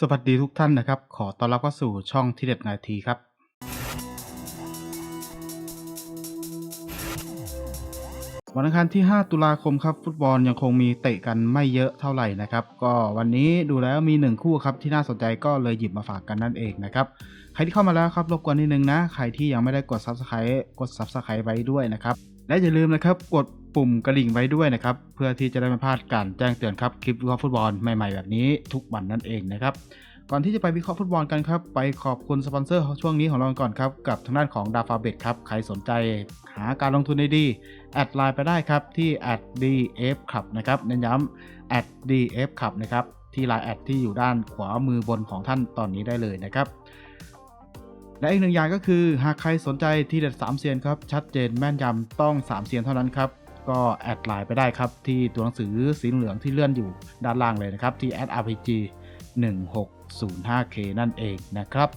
สวัสดีทุกท่านนะครับ ขอต้อนรับเข้าสู่ช่องที่เด็ดนาทีครับ วันอังคารที่ 5 ตุลาคมครับฟุตบอลยังคงมีเตะกันไม่เยอะเท่าไหร่นะครับ ก็วันนี้ดูแล้วมี 1 คู่ครับที่น่าสนใจก็เลยหยิบมาฝากกันนั่นเองนะครับใครที่เข้ามาแล้วครับรบกวนนิดนึงนะ ใครที่ยังไม่ได้กด Subscribe กด Subscribe ไว้ด้วยนะครับและอย่าลืมนะครับกด ปุ่มกระดิ่งไว้ด้วยนะครับ เพื่อที่จะได้ไม่พลาดการแจ้งเตือนครับคลิปวิเคราะห์ฟุตบอลใหม่ๆแบบนี้ทุกวันนั่นเองนะครับก่อนที่จะไปวิเคราะห์ฟุตบอลกันครับ ไปขอบคุณสปอนเซอร์ช่วงนี้ของเราก่อนครับ กับทางด้านของดาฟาเบตครับ ใครสนใจหาการลงทุนดีๆแอดไลน์ไปได้ครับ ที่ @df club นะครับเน้นย้ำ @df club นะครับ ที่ไลน์แอดที่อยู่ด้านขวามือบนของท่านตอนนี้ได้เลยนะครับ และอีกหนึ่งอย่างก็คือ หากใครสนใจที่เด็ด3เซียนครับ ชัดเจนแม่นยำต้อง 3 เซียนเท่านั้นครับ ก็แอดไลน์ไปได้ครับ ที่ตัวหนังสือสีเหลืองที่เลื่อนอยู่ด้านล่างเลยนะครับ ที่ @rpg 1605k นั่นเองนะครับ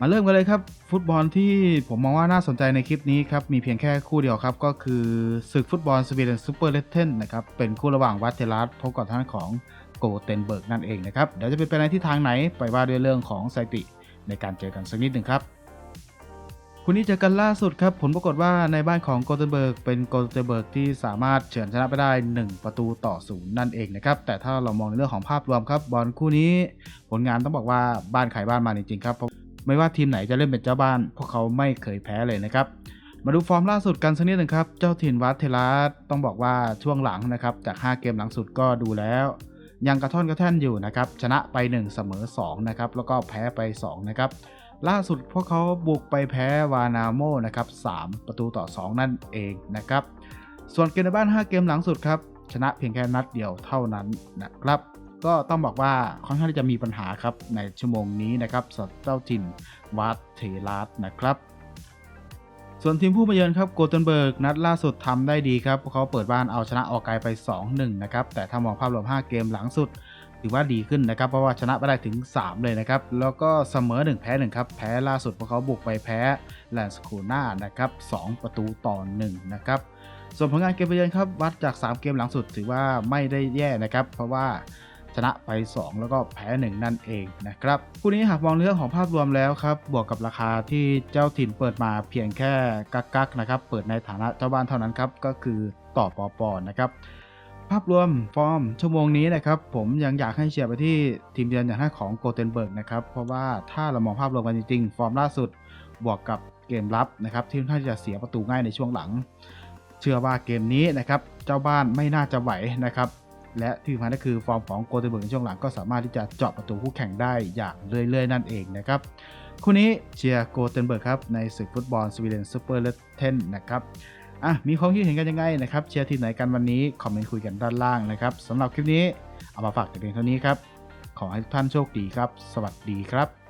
มาเริ่มกันเลยครับ ฟุตบอลที่ผมมองว่าน่าสนใจในคลิปนี้ครับ มีเพียงแค่คู่เดียวครับ ก็คือศึกฟุตบอลสวีเดนซูเปอร์เลตเทนนะครับ เป็นคู่ระหว่างวัตเทลัสพบกับทางด้านของโกเทนเบิร์กนั่นเองนะครับ เดี๋ยวจะเป็นไปในที่ทางไหนไปว่าด้วยเรื่องของสถิติในการเจอกันสักนิดหนึ่งครับ คู่นี้เจอกันล่าสุดครับ ผลปรากฏว่าในบ้านของโกเทนเบิร์กเป็นโกเทนเบิร์กที่สามารถเฉือนชนะไปได้ 1 ประตูต่อศูนย์นั่นเองนะครับ แต่ถ้าเรามองในเรื่องของภาพรวมครับ บอลคู่นี้ผลงานต้องบอกว่าบ้านขายบ้านมาจริงๆครับเพราะไม่ว่าทีมไหนจะเล่นเป็นเจ้าบ้าน พวกเขาไม่เคยแพ้เลยนะครับมาดูฟอร์มล่าสุดกันสักนิดหนึ่งครับ เจ้าถิ่นวัดเทลัสต้องบอกว่าช่วงหลังนะครับจาก 5 เกมหลังสุดก็ดูแล้ว ยังกระท่อนกระแท่นอยู่นะครับชนะไป 1 เสมอ2นะครับแล้วก็แพ้ไป2นะครับ ล่าสุดพวกเขาบุกไปแพ้วานาโมนะครับ3ประตูต่อ 2 นั่นเองนะครับ ส่วนเกมในบ้าน 5 เกมหลังสุดครับ ชนะเพียงแค่นัดเดียวเท่านั้นนะครับ ก็ต้องบอกว่าค่อนข้างที่จะมีปัญหาครับ ในชั่วโมงนี้นะครับสำหรับเจ้าถิ่นวัดเทลัสนะครับส่วนทีมผู้มาเยือนครับโกเทนเบิร์กนัดล่าสุดทำได้ดีครับพวกเขาเปิดบ้านเอาชนะออกไกลไป 2-1 นะครับ แต่ถ้ามองภาพรวม 5 เกมหลังสุด ถือว่าดีขึ้นนะครับ เพราะว่าชนะไปได้ถึง 3 เลยนะครับ แล้วก็เสมอ 1 แพ้ 1 ครับ แพ้ล่าสุดพวกเขาบุกไปแพ้แลนสคูน่านะครับ 2 ประตูต่อ 1 นะครับ ส่วนผลงานเกมไปเยือนครับวัดจาก 3 เกมหลังสุดถือว่าไม่ได้แย่นะครับ เพราะว่าชนะไป 2 แล้วก็แพ้ 1 นั่นเองนะครับคู่นี้หากมองเรื่องของภาพรวมแล้วครับ บวกกับราคาที่เจ้าถิ่นเปิดมาเพียงแค่กักกักๆนะครับ เปิดในฐานะเจ้าบ้านเท่านั้นครับ ก็คือต่อปอปอนะครับ ภาพรวมฟอร์มชั่วโมงนี้นะครับผมยังอยากให้เชียร์ไปที่ทีมเยือนอย่างท่าของโกเทนเบิร์กนะครับเพราะว่าถ้าเรามองภาพรวมกันจริงๆ ฟอร์มล่าสุดบวกกับเกมรับนะครับที่ค่อนข้าจะเสียประตูง่ายในช่วงหลัง เชื่อว่าเกมนี้นะครับเจ้าบ้านไม่น่าจะไหวนะครับและที่สำคัญก็คือฟอร์มของโกเทนเบิร์กในช่วงหลังก็สามารถที่จะเจาะประตูคู่แข่งได้อย่างเรื่อย ๆ นั่นเองนะครับคู่นี้เชียร์โกเทนเบิร์กครับในศึกฟุตบอลสวีเดนซูเปอร์เลเทนนะครับ อะมีความคิดเห็นกันยังไงนะครับเชียร์ทีมไหนกันวันนี้คอมเมนต์คุยกันด้านล่างนะครับสำหรับคลิปนี้เอามาฝากแต่เพียงเท่านี้ครับขอให้ทุกท่านโชคดีครับ สวัสดีครับ